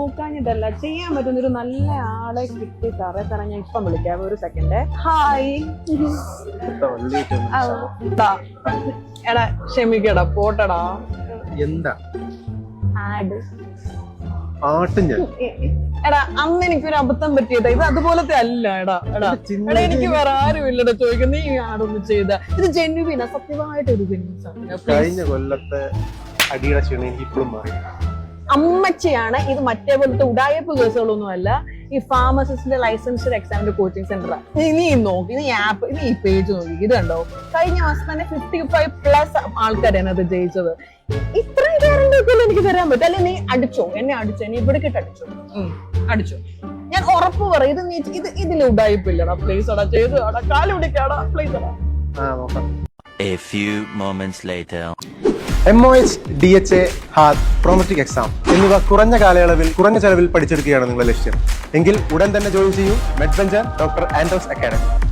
നോക്കാഞ്ഞിട്ടല്ല ചെയ്യാൻ പറ്റുന്ന ഒരു നല്ല ആളെ കിട്ടി സാറേ. സാറേ ഞാൻ ഇപ്പം വിളിക്കാം. ഒരു സെക്കൻഡ് ഹായ്. എടാ ക്ഷമിക്കടാ പോട്ടടാ. എന്താ? ആട്. ആട്ടും ഞാൻ. എടാ അന്ന് എനിക്കൊരു അബദ്ധം പറ്റിയതാ. ഇത് അതുപോലത്തെ അല്ല എടാ എടാ. എടാ എനിക്ക് വേറെ ആരും ഇല്ലടാ ചോദിക്കും നീ ആടൊന്നും ചെയ്ത. ഇത് ജെന്യുവിനാ സത്യമായിട്ട് ഒരു ജെന്യൂസാണ് കഴിഞ്ഞ കൊല്ലത്തെ അടിയുടെ ക്ഷീണം ഇപ്പോഴും മാറി. അമ്മച്ചിയാണ് ഇത് മറ്റേ പോലത്തെ ഉടായ്പ കേസുകളൊന്നും അല്ല ഈ ഫാർമസിസ്റ്റിന്റെ ലൈസൻസ് എക്സാമിന്റെ കോച്ചിങ് സെന്റർ ഇനി നോക്കി ഇനി ആപ്പ് ഇനി ഈ പേജ് നോക്കി. ഇത് കണ്ടോ? കഴിഞ്ഞ മാസം തന്നെ ഫിഫ്റ്റി ഫൈവ് പ്ലസ് ആൾക്കാരാണ് അത് ജയിച്ചത്. ഇത്രയും ഗ്യാരണ്ടി ഒക്കെ എനിക്ക് തരാൻ പറ്റും. അല്ലെ നീ അടിച്ചോ? എന്നെ അടിച്ചോ? എന്നെ ഇവിടെ കിട്ട് അടിച്ചോ? അടിച്ചോ. ഞാൻ ഉറപ്പ് പറയും ഇത് നീ ഇത് ഇതിൽ ഉടായ്പില്ലടാ പ്ലീസ് അടാ ചെയ്ത് അടാ കാൽ പിടിക്കാടാ പ്ലീസ് അടാ ആ നോക്കാം. A few moments later. M O H D H A ഹാർ Prometric exam എന്നിവ കുറഞ്ഞ കാലയളവിൽ കുറഞ്ഞ ചെലവിൽ പഠിച്ചെടുക്കുകയാണ് നിങ്ങളുടെ ലക്ഷ്യം. എങ്കിൽ ഉടൻ തന്നെ ജോയിൻ ചെയ്യൂ. മെഡ്വെഞ്ചർ ഡോക്ടർ ആൻഡോസ് അക്കാഡമി.